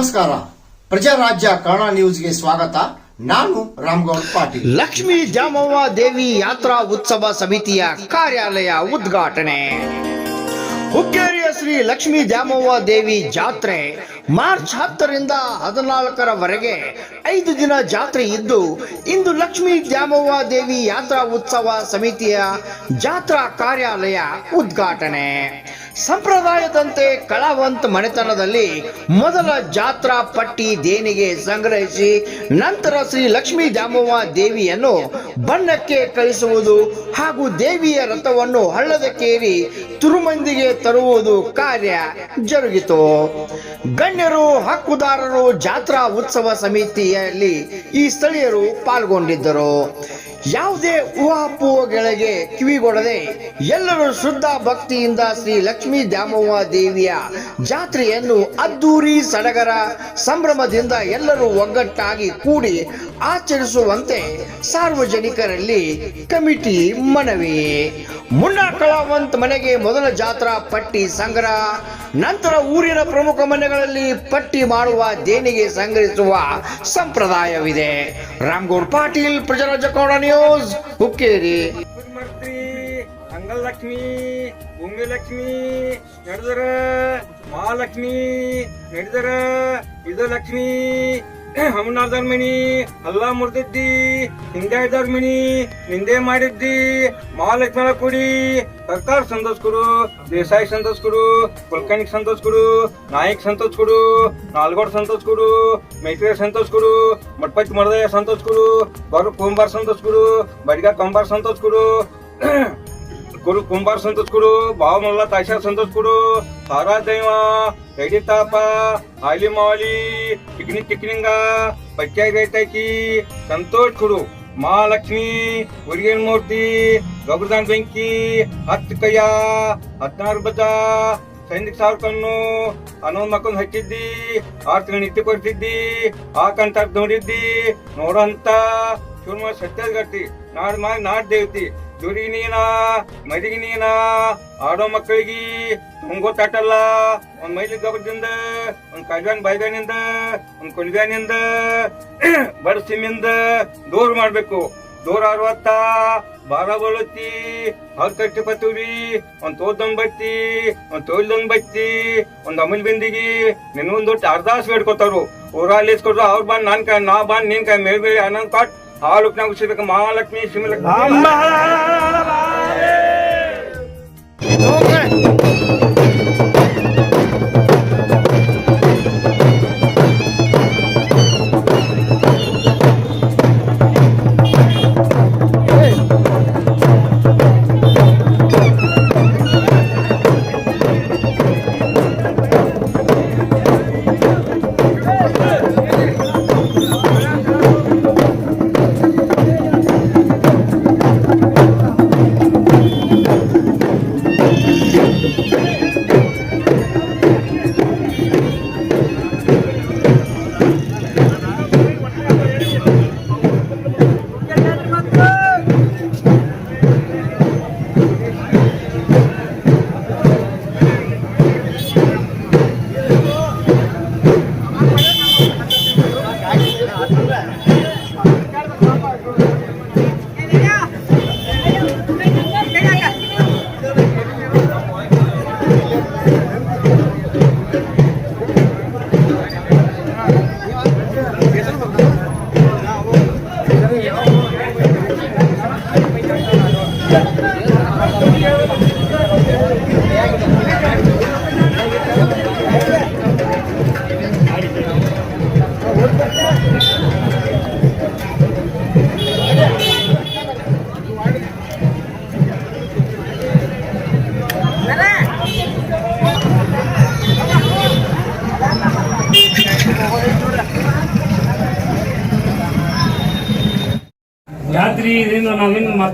ನಮಸ್ಕಾರ. ಪ್ರಜಾರಾಜ್ಯ ಕನ್ನಡ ನ್ಯೂಸ್ಗೆ ಸ್ವಾಗತ. ನಾನು ರಾಮ್ಗೌಡ್ ಪಾಟೀಲ್. ಲಕ್ಷ್ಮೀ ಜಾಮವ್ವ ದೇವಿ ಯಾತ್ರಾ ಉತ್ಸವ ಸಮಿತಿಯ ಕಾರ್ಯಾಲಯ ಉದ್ಘಾಟನೆ. ಹುಕ್ಕೇರಿಯ ಶ್ರೀ ಲಕ್ಷ್ಮೀ ದ್ಯಾಮವ್ವ ದೇವಿ ಜಾತ್ರೆ ಮಾರ್ಚ್ ಹತ್ತರಿಂದ ಹದಿನಾಲ್ಕರವರೆಗೆ ಐದು ದಿನ ಜಾತ್ರೆ ಇದ್ದು, ಇಂದು ಲಕ್ಷ್ಮೀ ದ್ಯಾಮವ್ವ ದೇವಿ ಯಾತ್ರಾ ಉತ್ಸವ ಸಮಿತಿಯ ಜಾತ್ರಾ ಕಾರ್ಯಾಲಯ ಉದ್ಘಾಟನೆ. ಸಂಪ್ರದಾಯದಂತೆ ಕಳವಂತ ಮನೆತನದಲ್ಲಿ ಮೊದಲ ಜಾತ್ರಾ ಪಟ್ಟಿ ದೇಣಿಗೆ ಸಂಗ್ರಹಿಸಿ ನಂತರ ಶ್ರೀ ಲಕ್ಷ್ಮೀ ದಾಮವ್ವ ದೇವಿಯನ್ನು ಬಣ್ಣಕ್ಕೆ ಕಳಿಸುವುದು ಹಾಗೂ ದೇವಿಯ ರಥವನ್ನು ಹಳ್ಳದಕ್ಕೇರಿ ತುರುಮಂದಿಗೆ ತರುವುದು ಕಾರ್ಯ ಜರುಗಿತು. ಗಣ್ಯರು, ಹಕ್ಕುದಾರರು ಜಾತ್ರಾ ಉತ್ಸವ ಸಮಿತಿಯಲ್ಲಿ ಈ ಸ್ಥಳೀಯರು ಪಾಲ್ಗೊಂಡಿದ್ದರು. ಯಾವುದೇ ಊಹಾಪೂಹಗಳಿಗೆ ಕಿವಿಗೊಡದೆ ಎಲ್ಲರೂ ಶುದ್ಧ ಭಕ್ತಿಯಿಂದ ಶ್ರೀ ಲಕ್ಷ್ಮೀ ದ್ಯಾಮವ್ವ ದೇವಿಯ ಜಾತ್ರೆಯನ್ನು ಅದ್ದೂರಿ ಸಡಗರ ಸಂಭ್ರಮದಿಂದ ಎಲ್ಲರೂ ಒಗ್ಗಟ್ಟಾಗಿ ಕೂಡಿ ಆಚರಿಸುವಂತೆ ಸಾರ್ವಜನಿಕರಲ್ಲಿ ಕಮಿಟಿ ಮನವಿ. ಮುನ್ನ ಕಲಾವಂತ್ ಮನೆಗೆ ಮೊದಲ ಜಾತ್ರಾ ಪಟ್ಟಿ ಸಂಗ್ರಹ, ನಂತರ ಊರಿನ ಪ್ರಮುಖ ಮನೆಗಳಲ್ಲಿ ಪಟ್ಟಿ ಮಾಡುವ, ದೇಣಿಗೆ ಸಂಗ್ರಹಿಸುವ ಸಂಪ್ರದಾಯವಿದೆ. ರಾಮ್ಗೌಡ್ ಪಾಟೀಲ್ ಪ್ರಜರಾಜ ಕೌಡ ನ್ಯೂಸ್, ಹುಕ್ಕೇರಿ. ಅಂಗಲಕ್ಷ್ಮಿ ಭೂಮಿ ಲಕ್ಷ್ಮಿ ನಡೆದರ ಮಹಾಲಕ್ಷ್ಮಿ ನಡೆದರ ಇದು ಲಕ್ಷ್ಮಿ ಹಮನಾರ್ ಧರ್ಮಿಣಿ, ಅಲ್ಲ ಮುರ್ದಿದ್ದಿ ಹಿಂದೆ ಧರ್ಮಿಣಿ, ನಿಂದೆ ಮಾಡಿದ್ದಿ ಮಹಾಲಕ್ಷ್ಮಣ ಕುಡಿ, ಸರ್ಕಾರ ಸಂತೋಷ ಕೊಡು, ದೇಸಾಯಿ ಸಂತೋಷ ಕೊಡು ಕುಲಕರ್ಣಿಕ್ ಸಂತೋಷ ಕೊಡು ನಾಯಕ್ ಸಂತೋಷ ಕೊಡು, ನಾಲ್ಗೋಡ್ ಸಂತೋಷ ಕೊಡು ಮೈತ್ರಿಯ ಸಂತೋಷ ಕೊಡು ಮಟ್ಪತಿ ಮರದಯ್ಯ ಸಂತೋಷ ಕೊಡು, ಬರು ಕುಂಬಾರ್ ಸಂತೋಷ ಕೊಡು, ಬಡಿಗ ಕಂಬಾರ್ ಸಂತೋಷ ಕೊಡು ಕುರು ಕುಂಬಾರ್ ಸಂತೋಷ್ ಕೊಡು ಭಾವ ಮಲ್ಲ ತಾಯ್ಶಾ ಸಂತೋಷ್ ಕೊಡು ಸಾರಾ ದೈವ ಕೈಡಿ ತಾಪ ಹಾಲಿ ಮಾವಲಿ ಟಿಕ್ನಿ ಟಿಕ್ನಿಂಗ ಪಚ್ಚಾಯಿ ರೈತಾಕಿ ಸಂತೋಷ್ ಕೊಡು ಮಹಾಲಕ್ಷ್ಮಿ ಉರಿಗೇನ್ ಮೂರ್ತಿ ಗೊಬ್ಬರದಾನ್ ಬೆಂಕಿ ಹತ್ತು ಕೈಯ ಹದಿನಾರು ಬಜ ಸೈನಿಕ ಸಾವಿರ ಕಣ್ಣು ಹನ್ನೊಂದು ಮಕ್ಕಳು ಹಚ್ಚಿದ್ದಿ ಆರು ತಿಂಗಳು ನಿತ್ಯ ಕೊಡ್ತಿದ್ದಿ ಆ ಕಂತ ನೋಡಿದ್ದಿ ನೋಡಂತ ಶುರ್ಮ ಸತ್ಯದ ಗಟ್ಟಿ ನಾಡ್ ಮಾಡಿ ನಾಡ್ ದೇವತಿ ದುರಿ ನೀನ, ಮೈಲಿಗೆ ನೀನ, ಆಡೋ ಮಕ್ಕಳಿಗೆ ತುಂಗೋ ತಾಟಲ್ಲ. ಒಂದ್ ಮೈಲಿ ಗೊಬ್ಬರದಿಂದ ಒಂದ್ ಕೈಗಾನ್ ಬೈಗಾನಿಂದ ಒಂದ್ ಕುಣಿಗಾನಿಂದ ಬಡಸಿಮಿಂದ ದೂರ ಮಾಡ್ಬೇಕು. ದೂರ ಅರವತ್ತ ಬಾರ ಬಳುತ್ತಿ ಹಾಲ್ ಕಟ್ಟಿ ಪತ್ತೂರಿ, ಒಂದ್ ತೋದಂಗ್ ಬತ್ತಿ, ಒಂದ್ ತೋಲ್ದಂಗ್ ಬತ್ತಿ, ಒಂದ್ ಅಮೂಲ್ ಬಿಂದಿಗಿ ನಿನ್ನೊಂದ್ ದೊಡ್ಡ ಅರ್ಧಾಸ್ ಬೇಡ್ಕೊತಾರು. ಊರಲ್ಲಿ ಇಸ್ಕೊಟ್ರು ಅವ್ರ ಬಂದ್ ನಾನ್ ಕೈ, ನಾ ಬಂದ್ ನೀನ್ ಕೈ, ಮೇಲ್ ಮೇಲೆ ಅನ್ನ ಕೊಟ್. हाल उपना महालक्ष्मी सिंह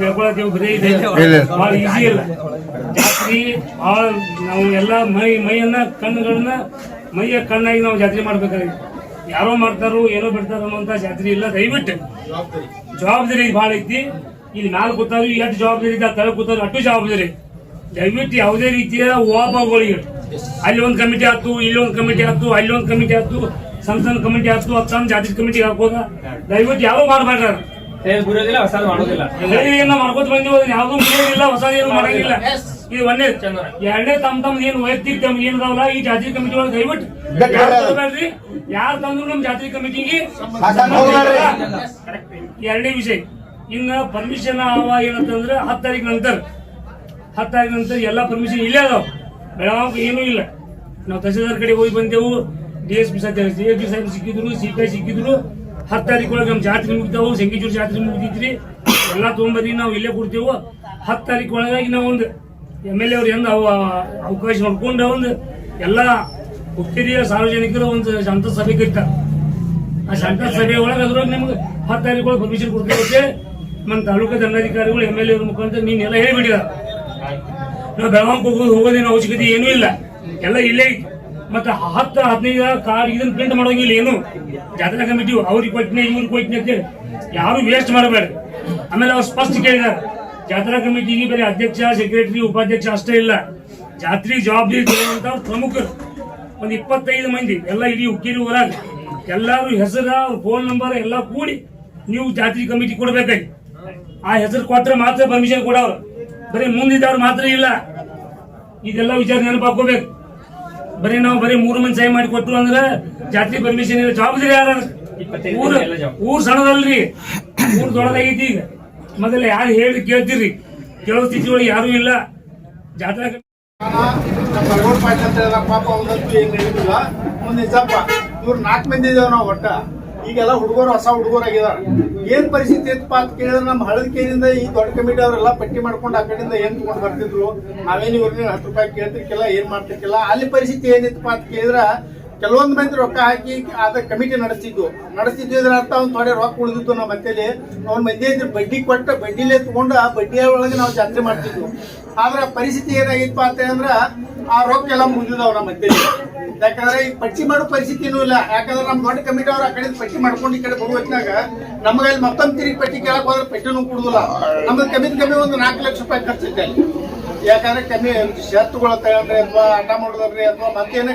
ತಿಳ್ಕೊಳಕ್ಕೆ ಬರೀ ಇದೆ. ಭಾಳ ಈಸಿ ಇಲ್ಲ. ಜಾತ್ರಿ ಭಾಳ ನಾವು ಎಲ್ಲ ಮೈ ಮೈಯನ್ನ ಕಣ್ಣುಗಳನ್ನ ಮೈಯ ಕಣ್ಣಾಗಿ ನಾವು ಜಾತ್ರೆ ಮಾಡ್ಬೇಕಾಗಿದೆ ಯಾರೋ ಮಾಡ್ತಾರೋ ಏನೋ ಬಿಡ್ತಾರೋ ಅನ್ನೋಂಥ ಜಾತ್ರೆ ಇಲ್ಲ. ದಯವಿಟ್ಟು. ಜವಾಬ್ದಾರಿ ಭಾಳ ಐತಿ. ಇಲ್ಲಿ ನಾಲ್ಕು ಕೂತಾರು ಎಷ್ಟು ಜವಾಬ್ದಾರಿ ಇದೆ ತಲೆ ಕೂತಾರು ಅಷ್ಟು ಜವಾಬ್ದಾರಿ. ದಯವಿಟ್ಟು ಯಾವುದೇ ರೀತಿಯ ಓಪಗಳಿಗೆ ಅಲ್ಲಿ ಒಂದು ಕಮಿಟಿ ಆಯ್ತು ಇಲ್ಲಿ ಒಂದು ಕಮಿಟಿ ಆಯ್ತು ಅಲ್ಲಿ ಒಂದು ಕಮಿಟಿ ಆಯ್ತು ಸಣ್ಣ ಸಣ್ಣ ಕಮಿಟಿ ಆಯ್ತು ಹತ್ತು ಸಣ್ಣ ಜಾತಿ ಕಮಿಟಿ ಹಾಕೋದ ದಯವಿಟ್ಟು ಯಾರು ಮಾಡಬೇಡ್ರಿ. ಅದು. ಬುರೋದಿಲ್ಲ ಹೊಸದು ಮಾಡೋದಿಲ್ಲ. ಹೇಳಿ ಏನ ಮಾಡ್ಕೊತ ಬಂದಿವ ಯಾವ್ದು ಮುಗಿಯೋದಿಲ್ಲ ಹೊಸದು ಏನು ಮಾಡಂಗಿಲ್ಲ. ಇದು ಒಂದೇ ಎರಡನೇ ತಮ್ ತಮ್ ಏನ್ ವೈಯಕ್ತಿಕ ತಮ್ಮ ಏನದಾವಲ್ಲ ಈ ಜಾತಿ ಕಮಿಟಿ ಒಳಗೆ ದಯವಿಟ್ಟು ಯಾರು ತಗೋಬೇಡ್ರಿ? ಯಾರು ತಂದ್ರು ನಮ್ಮ ಜಾತಿ ಕಮಿಟಿಗೆ? ಎರಡನೇ ವಿಷಯ. ಇನ್ನ ಪರ್ಮಿಷನ್ ಅವ ಏನಂತಂದ್ರೆ ಹತ್ತು ತಾರೀಕು ನಂತರ. ಹತ್ತು ತಾರೀಕು ನಂತರ ಎಲ್ಲಾ ಪರ್ಮಿಷನ್ ಇಲ್ಲೇ ಅದಾವ. ಬೆಳಗಾವ್ ಏನೂ ಇಲ್ಲ. ನಾವು ತಹಸೀಲ್ದಾರ್ ಕಡೆ ಹೋಗಿ ಬಂದೆವು. D S P D S P Saheb ಸಿಕ್ಕಿದ್ರು ಸಿ ಪಿ ಐ ಸಿಕ್ಕಿದ್ರು. ಹತ್ತು ತಾರೀಕು ಒಳಗೆ ನಮ್ಮ ಜಾತ್ರೆ ಮುಗಿದವು ಸಂಗೀಜೂರು ಜಾತ್ರೆ ಮುಗಿದಿದ್ರಿ. ಎಲ್ಲ ತೊಗೊಂಬರಿ ನಾವು ಇಲ್ಲೇ ಕೊಡ್ತೇವೆ. ಹತ್ತು ತಾರೀಕು ಒಳಗಾಗಿ ನಾವು ಒಂದು ಎಂ ಎಲ್ ಎ ಅವ್ರು ಎಂದ ಅವ ಅವಕಾಶ ಮಾಡ್ಕೊಂಡು ಒಂದು ಎಲ್ಲ ಹುಟ್ಟಿರಿಯ ಸಾರ್ವಜನಿಕರು ಒಂದು ಶಾಂತ ಸಭೆ ಕರಿತಾರೆ ಆ ಶಾಂತ ಸಭೆ ಒಳಗೆ ಅದ್ರೊಳಗೆ ನಿಮ್ಗೆ ಹತ್ತು ತಾರೀಕು ಒಳಗೆ ಪರ್ಮಿಷನ್ ಕೊಡ್ತೇವೆ. ನಮ್ಮ ತಾಲೂಕು ದಂಡಾಧಿಕಾರಿಗಳು ಎಂ ಎಲ್ ಎ ಮುಖಾಂತರ ನೀನೆಲ್ಲ ಹೇಳಿಬಿಟ್ಟಿದ್ದಾರೆ. ನಾವು ಬೆಳಗಾವಿಗೆ ಹೋಗೋದು ಹೋಗೋದೇನು ಅವಶ್ಯಕತೆ ಏನೂ ಇಲ್ಲ. ಎಲ್ಲ ಇಲ್ಲೇ ಐತಿ. ಮತ್ತೆ ಹತ್ತು ಹದಿನೈದು ಕಾರ್ ಇದನ್ನ ಪ್ರಿಂಟ್ ಮಾಡೋಂಗಿಲ್ಲ ಏನು? ಜಾತ್ರಾ ಕಮಿಟಿ ಅವ್ರಿಗೆ ಕೊಟ್ನೆ ಇವ್ರಿಗೆ ಕೊಟ್ಟಿನಿ ಅಂತೇಳಿ ಯಾರು ವೇಸ್ಟ್ ಮಾಡಬೇಡ ಆಮೇಲೆ ಅವ್ರು ಸ್ಪಷ್ಟ ಕೇಳಿದಾರೆ, ಜಾತ್ರಾ ಕಮಿಟಿಗೆ ಬೇರೆ ಅಧ್ಯಕ್ಷ ಸೆಕ್ರೆಟರಿ ಉಪಾಧ್ಯಕ್ಷ ಅಷ್ಟೇ ಇಲ್ಲ. ಜಾತ್ರೆ ಜವಾಬ್ದಾರಿ ತಗೊಳ್ಳುವಂತ ಪ್ರಮುಖರು. ಒಂದು ಇಪ್ಪತ್ತೈದು ಮಂದಿ, ಎಲ್ಲ ಇಡೀ ಹುಕ್ಕೇರಿ ಊರಾಗ. ಎಲ್ಲಾರು ಹೆಸರ ಫೋನ್ ನಂಬರ್ ಎಲ್ಲ ಕೂಡಿ ನೀವು ಜಾತ್ರೆ ಕಮಿಟಿ ಕೊಡ್ಬೇಕಾಗಿ ಆ ಹೆಸರು ಕೊಟ್ಟರೆ ಮಾತ್ರ ಪರ್ಮಿಷನ್ ಕೊಡೋರು. ಬರೀ ಮುಂದಿದ್ದವ್ರು ಮಾತ್ರ ಇಲ್ಲ. ಇದೆಲ್ಲ ವಿಚಾರ ನೆನಪಾಕೋಬೇಕು ಬರೀ ನಾವು ಬರೀ ಮೂರು ಮಂದಿ ಸಹಿ ಮಾಡಿ ಕೊಟ್ರು ಅಂದ್ರೆ ಜಾತ್ರೆ ಪರ್ಮಿಷನ್ ಇಲ್ಲ. ಜವಾಬ್ದಾರಿ ಯಾರ? ಊರು ಊರ್ ಸಣ್ಣದಲ್ರಿ. ಊರ್ ದೊಡ್ಡದಾಗೈತಿ ಈಗ. ಮೊದಲ ಯಾರು ಹೇಳಿ ಕೇಳ್ತೀರಿ. ಕೇಳೋ ಸ್ಥಿತಿ ಒಳಗೆ ಯಾರು ಇಲ್ಲ. ಜಾತ್ರಾ ಪಾಪ ಒಂದಂತೂ ಏನು ಹೇಳಿಲ್ಲ ಮುಂದೆ ನಿಜಪ್ಪ ಇವ್ರು ನಾಲ್ಕು ಮಂದಿ ಇದಾವ ನಾವು ಒಟ್ಟ. ಈಗೆಲ್ಲ ಹುಡುಗರು ಹೊಸ ಹುಡುಗರು ಆಗಿದಾರ ಏನ್ ಪರಿಸ್ಥಿತಿ ಇತ್ತಪ್ಪ ಅಂತ ಕೇಳಿದ್ರೆ ನಮ್ಮ ಹಳದ ಕೇರಿಂದ ಈ ದೊಡ್ಡ ಕಮಿಟಿ ಅವರೆಲ್ಲ ಪಟ್ಟಿ ಮಾಡ್ಕೊಂಡು ಆ ಕಡೆಯಿಂದ ಏನ್ ತಗೊಂಡ್ ಬರ್ತಿದ್ರು? ನಾವೇನು ಇವ್ರನ್ನ ಹತ್ತು ರೂಪಾಯಿ ಕೇಳ್ತಿರ್ಕಿಲ್ಲ, ಏನ್ ಮಾಡ್ತಿರ್ಕಿಲ್ಲ. ಅಲ್ಲಿ ಪರಿಸ್ಥಿತಿ ಏನಿತ್ತಪ್ಪ ಅಂತ ಕೇಳಿದ್ರ ಕೆಲವೊಂದು ಮಂದಿ ರೊಕ್ಕ ಹಾಕಿ ಅದ ಕಮಿಟಿ ನಡೆಸ್ತಿದ್ವು. ನಡೆಸ್ತಿದ್ವು ಇದ್ರ ಅರ್ಥ ಅವ್ನು ಥೋಡೆ ರೊಕ್ಕ ಉಳಿದಿತ್ತು ನಮ್ಮ ಮತ್ತೆಲಿ ಅವ್ನ ಮಂದಿ ಇದ್ರೆ ಬಡ್ಡಿ ಕೊಟ್ಟು ಬಡ್ಡಿಲೇ ತಗೊಂಡು ಆ ಬಡ್ಡಿಯ ಒಳಗೆ ನಾವು ಜಾತ್ರೆ ಮಾಡ್ತಿದ್ವು. ಆದ್ರೆ ಪರಿಸ್ಥಿತಿ ಏನಾಗಿತ್ತು ಅಂತ ಅಂದ್ರ ಆ ರೊಕ್ಕ ಎಲ್ಲ ಮುಗಿದಿದಾವ್ ನಮ್ಮ ಮತ್ತೆಲಿ ಯಾಕಂದ್ರೆ ಈಗ ಪಟ್ಟಿ ಮಾಡೋ ಪರಿಸ್ಥಿತಿನೂ ಇಲ್ಲ. ಯಾಕಂದ್ರೆ ನಮ್ಮ ದೊಡ್ಡ ಕಮಿಟಿ ಅವ್ರು ಆ ಕಡೆ ಪಟ್ಟಿ ಮಾಡ್ಕೊಂಡು ಈ ಕಡೆ ಬರುವ ಹೊತ್ನಾಗ ನಮ್ಗೆ ಅಲ್ಲಿ ಮತ್ತೊಂದು ತಿರುಗಿ ಪಟ್ಟಿ ಕೇಳಕ್ ಹೋದ್ರೆ ಪಟ್ಟಿನೂ ಕೊಡುದಿಲ್ಲ. ನಮ್ದು ಕಮ್ಮಿ ಕಮ್ಮಿ ಒಂದು ನಾಲ್ಕು ಲಕ್ಷ ರೂಪಾಯಿ ಖರ್ಚು ಯಾಕಂದ್ರೆ ಕಮ್ಮಿ ಶರ್ಟ್ಗಳು ತಗೊಂಡ್ರಿ ಅಥವಾ ಆಟ ಮಾಡೋದ್ರಿ ಅಥವಾ ಮತ್ತೇನೇ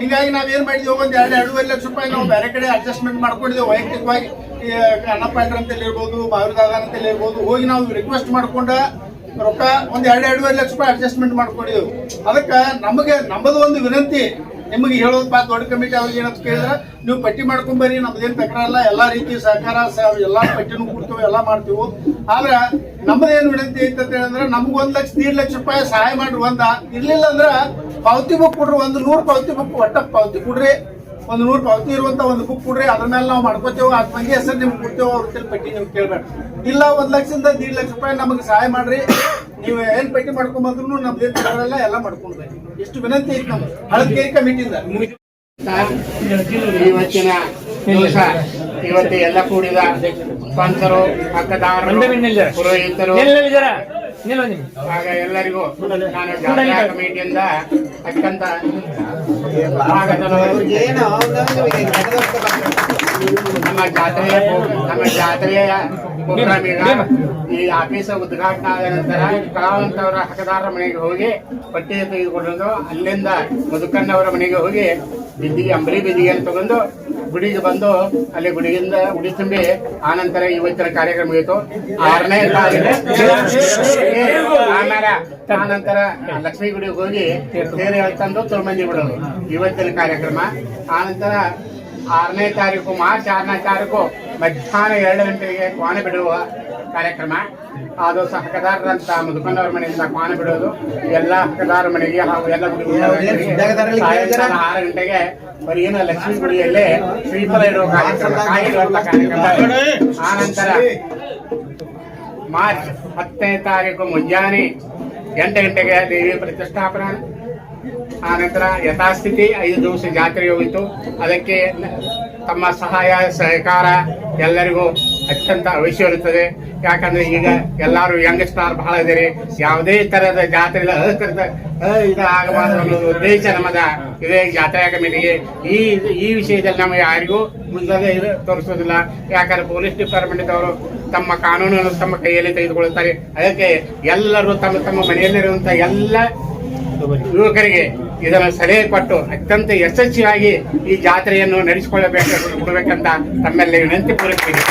ಹಿಂಗಾಗಿ ನಾವ್ ಏನ್ ಮಾಡಿದ್ವಿ, ಒಂದ್ ಎರಡು ಎರಡೂವರೆ ಲಕ್ಷ ರೂಪಾಯಿ ನಾವು ಬೇರೆ ಕಡೆ ಅಡ್ಜಸ್ಟ್ಮೆಂಟ್ ಮಾಡ್ಕೊಂಡಿದ್ದೇವೆ ವೈಯಕ್ತಿಕವಾಗಿ ಅಣ್ಣಪ್ಪ ಅಂತೇಳಿ ಇರ್ಬೋದು ಬಾವಿದಾದ ಅಂತೇಳಿ ಇರ್ಬೋದು ಹೋಗಿ ನಾವು ರಿಕ್ವೆಸ್ಟ್ ಮಾಡ್ಕೊಂಡ ರೊಕ್ಕ ಒಂದ್ ಎರಡು ಎರಡೂವರೆ ಲಕ್ಷ ರೂಪಾಯಿ ಅಡ್ಜಸ್ಟ್ಮೆಂಟ್ ಮಾಡ್ಕೊಂಡಿದ್ದೆವು ಅದಕ್ಕೆ ನಮಗೆ, ನಮ್ಮದು ಒಂದು ವಿನಂತಿ ನಿಮಗೆ ಹೇಳೋದು ಬಾ, ದೊಡ್ಡ ಕಮಿಟಿ ಅವ್ರಿಗೆ ಏನಂತ ಕೇಳಿದ್ರೆ, ನೀವು ಪಟ್ಟಿ ಮಾಡ್ಕೊಂಬರ್ರಿ ನಮ್ದೇನು ತಕರಲ್ಲ ಎಲ್ಲ ರೀತಿ ಸಹಕಾರ ಎಲ್ಲ ಪಟ್ಟಿನೂ ಕೊಡ್ತೇವೆ, ಎಲ್ಲ ಮಾಡ್ತೀವಿ. ಆದ್ರೆ ನಮ್ಮದೇನು ವಿನಂತಿ ಐತೆ ಅಂತ ಹೇಳಿದ್ರೆ, ನಮ್ಗೆ ಒಂದ್ ಲಕ್ಷ, ದೀಡ್ ಲಕ್ಷ ರೂಪಾಯಿ ಸಹಾಯ ಮಾಡ್ರಿ ಒಂದ. ಇರ್ಲಿಲ್ಲ ಅಂದ್ರ ಪಾವತಿ ಬುಕ್ ಕೊಡ್ರಿ, ಒಂದು ನೂರು ಪಾವತಿ ಬುಕ್, ಒಟ್ಟ ಪಾವತಿ ಕೊಡ್ರಿ. ಒಂದು ನೂರು ಪಾವತಿ ಇರುವಂತ ಒಂದು ಬುಕ್ ಕೊಡ್ರಿ ಅದ್ರ ಮೇಲೆ ನಾವು ಮಾಡ್ಕೋತೇವೆ. ಅದ್ ಮಂದಿ ಹೆಸರು ನಿಮ್ಗೆ ಕೊಡ್ತೇವೆ ಅವ್ರ ಕೈಲಿ ಪಟ್ಟಿ ನೀವು ಕೇಳ್ಬೇಡ. ಇಲ್ಲ ಒಂದ್ ಲಕ್ಷದಿಂದ ದೀಡ್ ಲಕ್ಷ ರೂಪಾಯಿ ನಮಗೆ ಸಹಾಯ ಮಾಡ್ರಿ. ನೀವು ಏನ್ ಪಟ್ಟಿ ಮಾಡ್ಕೊಂಡ್ ಬಂದ್ರು ನಮ್ದು ಏನ್ ತಗೊಳಲ್ಲ ಎಲ್ಲ ಮಾಡ್ಕೊಂಡ್ರಿ. ಎಷ್ಟು ವಿನಂತಿ ಐತಿ ನಮ್ಗೆ. ಹಳದ್ಕೇರಿ ಕಮಿಟಿಯಿಂದ. ಇವತ್ತಿನ ದಿವಸ ಇವತ್ತು ಎಲ್ಲ ಕೂಡಿದ ಸ್ಪಾನ್ಸರು ಪಕ್ಕದಾರರು ಪುರೋಹಿತರು ಆಗ ಎಲ್ಲರಿಗೂ ನಾನು ಜಾತ್ರಾ ಕಮಿಟಿಯಿಂದ ಅತ್ಯಂತ ಸ್ವಾಗತವನ್ನು ನಮ್ಮ ಜಾತ್ರೆಯ ನಮ್ಮ ಜಾತ್ರೆಯ ಪ್ರೋಗ್ರಾಮ್ ಈಗ ಈ ಆಫೀಸ್ ಉದ್ಘಾಟನೆ ಆದ ನಂತರ ಕಲಾವಂತವರ ಹಕ್ಕದಾರರ ಮನೆಗೆ ಹೋಗಿ ಪಟ್ಟಿ ತೆಗೆದುಕೊಂಡು ಅಲ್ಲಿಂದ ಮುದುಕಣ್ಣವರ ಮನೆಗೆ ಹೋಗಿ ಬಿದ್ದಿಗೆ ಅಂಬಲಿ ಬಿದ್ದಿಗೆಯನ್ನು ತಗೊಂಡು ಗುಡಿಗೆ ಬಂದು ಅಲ್ಲಿ ಗುಡಿಯಿಂದ ಗುಡಿ ತುಂಬಿ ಆನಂತರ ಇವತ್ತಿನ ಕಾರ್ಯಕ್ರಮ ಇತ್ತು ಆರನೇ ಆಮೇಲೆ ಆನಂತರ ಲಕ್ಷ್ಮೀ ಗುಡಿಗೆ ಹೋಗಿ ತೇರು ತಂದು ತುಳುಮಂದಿ ಬಿಡೋದು. ಇವತ್ತಿನ ಕಾರ್ಯಕ್ರಮ. ಆನಂತರ ಆರನೇ ತಾರೀಕು, ಮಾರ್ಚ್ ಆರನೇ ತಾರೀಕು ಮಧ್ಯಾಹ್ನ ಎರಡು ಗಂಟೆಗೆ ಕೋಣೆ ಬಿಡುವ ಕಾರ್ಯಕ್ರಮ. ಅದು ಸಹ ಹಕ್ಕದಾರರಂತ ಮುದುಕೊಂಡವ್ರ ಮನೆಯಿಂದ ಕ್ವಾಣೆ ಬಿಡೋದು ಎಲ್ಲ ಹಕ್ಕದಾರ ಮನೆಗೆ ಹಾಗೂ ಎಲ್ಲ ಸಾಯಂಕಾಲ ಆರು ಗಂಟೆಗೆ ಬರೀನ ಲಕ್ಷ್ಮೀ ಗುಡಿಯಲ್ಲೇ ಶ್ರೀಫಲ ಇಡುವ ಕಾರ್ಯಕ್ರಮ ಕಾರ್ಯಕ್ರಮ ಆನಂತರ ಮಾರ್ಚ್ ಹತ್ತನೇ ತಾರೀಕು ಮುಂಜಾನೆ ಎಂಟು ಗಂಟೆಗೆ ದೇವಿ ಪ್ರತಿಷ್ಠಾಪನಾ. ಆನಂತರ ಯಥಾಸ್ಥಿತಿ ಐದು ದಿವಸ ಜಾತ್ರೆ ಹೋಗಿತ್ತು. ಅದಕ್ಕೆ ತಮ್ಮ ಸಹಾಯ ಸಹಕಾರ ಎಲ್ಲರಿಗೂ ಅತ್ಯಂತ ಅವಶ್ಯವಿರುತ್ತದೆ ಯಾಕಂದ್ರೆ ಈಗ ಎಲ್ಲರೂ ಯಂಗ್ ಸ್ಟಾರ್ ಬಹಳ ಇದ್ದಾರೆ. ಯಾವುದೇ ತರಹದ ಜಾತ್ರೆ ಇದು ಆಗಬಾರದು ಉದ್ದೇಶ ನಮ್ಮದ. ಇದೇ ಜಾತ್ರಾ ಕಮಿಟಿಗೆ ಈ ಈ ವಿಷಯದಲ್ಲಿ ನಮಗೆ ಯಾರಿಗೂ ಮುಂದೆ ತೋರಿಸೋದಿಲ್ಲ. ಯಾಕಂದ್ರೆ ಪೊಲೀಸ್ ಡಿಪಾರ್ಟ್ಮೆಂಟ್ ಅವರು ತಮ್ಮ ಕಾನೂನನ್ನು ತಮ್ಮ ಕೈಯಲ್ಲಿ ತೆಗೆದುಕೊಳ್ಳುತ್ತಾರೆ. ಅದಕ್ಕೆ ಎಲ್ಲರೂ ತಮ್ಮ ತಮ್ಮ ಮನೆಯಲ್ಲಿರುವಂತಹ ಎಲ್ಲ ಯುವಕರಿಗೆ ಇದನ್ನು ಸಲಹೆ ಕೊಟ್ಟು ಅತ್ಯಂತ ಯಶಸ್ವಿಯಾಗಿ ಈ ಜಾತ್ರೆಯನ್ನು ನಡೆಸಿಕೊಳ್ಳಬೇಕು, ಕೊಡಬೇಕಂತ ತಮ್ಮೆಲ್ಲ ವಿನಂತಿ ಪೂರೈಸಿದೆ